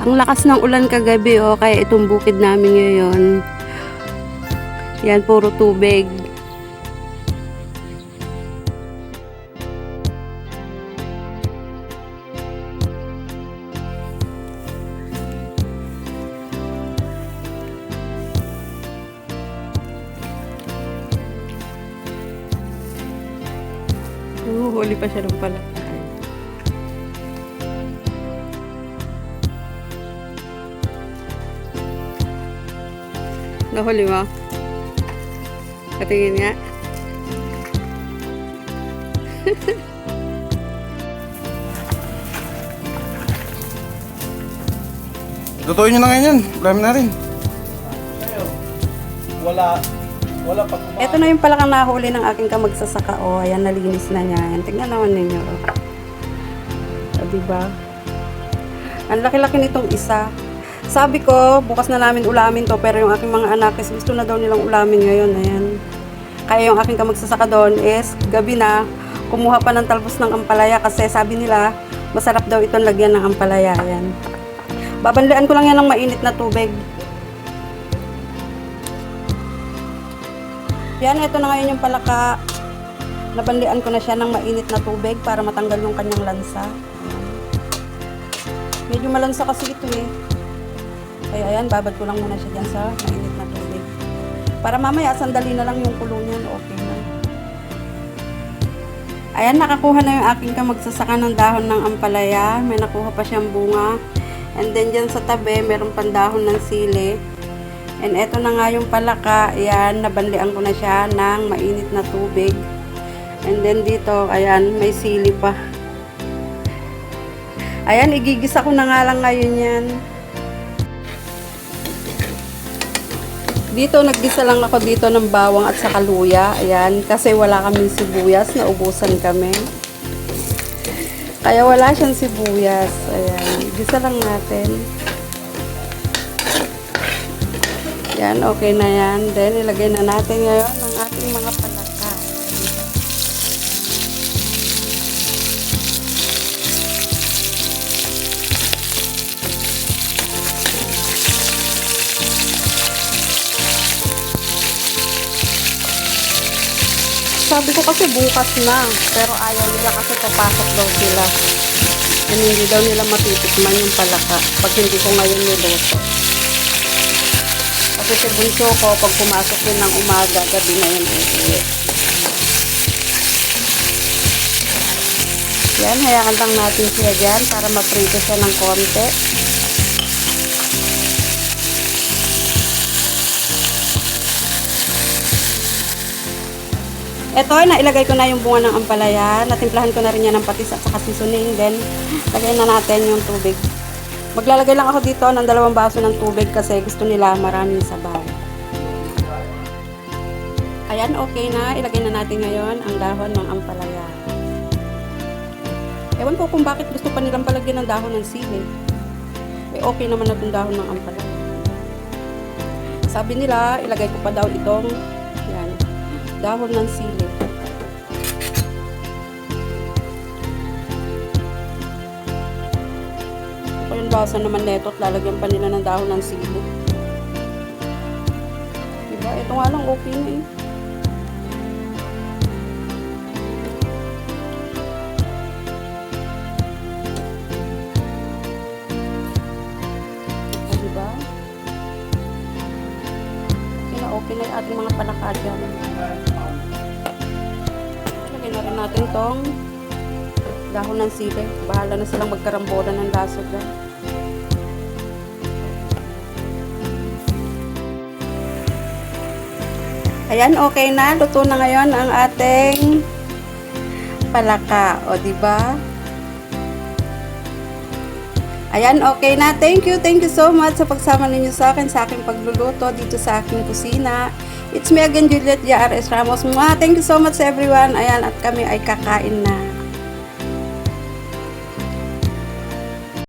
Ang lakas ng ulan kagabi, oh, kaya itong bukid namin ngayon. Yan, puro tubig. Huli pa siya ng palakay. Nahuli mo? Katingin nga. Tutuin nyo na ngayon yan. Marami na rin. Wala, wala pag Ito na yung palakang nahuli ng aking kamagsasaka. O, oh, ayan, nalinis na niya. Ayan, tingnan naman ninyo. O, diba? Ang laki-laki nitong isa. Sabi ko, bukas na namin ulamin to, pero yung aking mga anak is gusto na daw nilang ulamin ngayon. Ayan. Kaya yung aking kamagsasaka doon is, gabi na, kumuha pa ng talbos ng ampalaya kasi sabi nila, masarap daw itong lagyan ng ampalaya. Ayan. Babanlian ko lang yan ng mainit na tubig. Yan, ito na ngayon yung palaka. Nabanlian ko na siya ng mainit na tubig para matanggal yung kanyang lansa. Medyo malansa kasi ito eh. Kaya ayan, babad ko lang muna siya dyan sa mainit na tubig. Para mamaya, sandali na lang yung kulo niyan, okay na. Ayan, nakakuha na yung aking kamagsasaka ng dahon ng ampalaya. May nakuha pa siyang bunga. And then dyan sa tabi, meron pang dahon ng sili. And eto na nga yung palaka, ayan, nabanlian ko na siya ng mainit na tubig. And then dito, ayan, may sili pa. Ayan, igigisa ko na nga lang ngayon yan. Dito, naggisa lang ako dito ng bawang at saka luya. Ayan, kasi wala kaming sibuyas, naubusan kami. Kaya wala siyang sibuyas. Ayan, gisa lang natin. Yan, okay na yan. Then, ilagay na natin ngayon ang ating mga palaka. Sabi ko kasi bukas na, pero ayaw nila kasi papasok daw sila. And hindi daw nila matitikman yung palaka pag hindi ko ngayon niluto. Kasi si bunso ko, pag pumasok din ng umaga, gabi na yun. Yan, hayaan lang natin siya dyan para maprito siya ng konti. Ito, nailagay ko na yung bunga ng ampalaya. Natimplahan ko na rin yan ng patis at saka seasoning. Then, lagay na natin yung tubig. Maglalagay lang ako dito ng dalawang baso ng tubig kasi gusto nila maraming sabaw. Ayan, okay na. Ilagay na natin ngayon ang dahon ng ampalaya. Ewan ko kung bakit gusto pa nilang palagyan ng dahon ng sili. Eh, okay naman na itong dahon ng ampalaya. Sabi nila, ilagay ko pa daw itong dahon ng sili. Basa naman neto at lalagyan pa nila ng dahon ng sili. Diba? Ito nga lang okay na eh. Okay na ating mga palaka dyan. Lagyan na rin natin tong dahon ng sili. Bahala na silang magkarambola ng laso dyan. Ayan, okay na. Luto na ngayon ang ating palaka. O, di ba? Ayan, okay na. Thank you, thank you so much sa pagsama ninyo sa akin sa aking pagluluto dito sa aking kusina. It's me again, Juliet J.R.S. Ramos. Mwah! Thank you so much everyone. Ayan, at kami ay kakain na.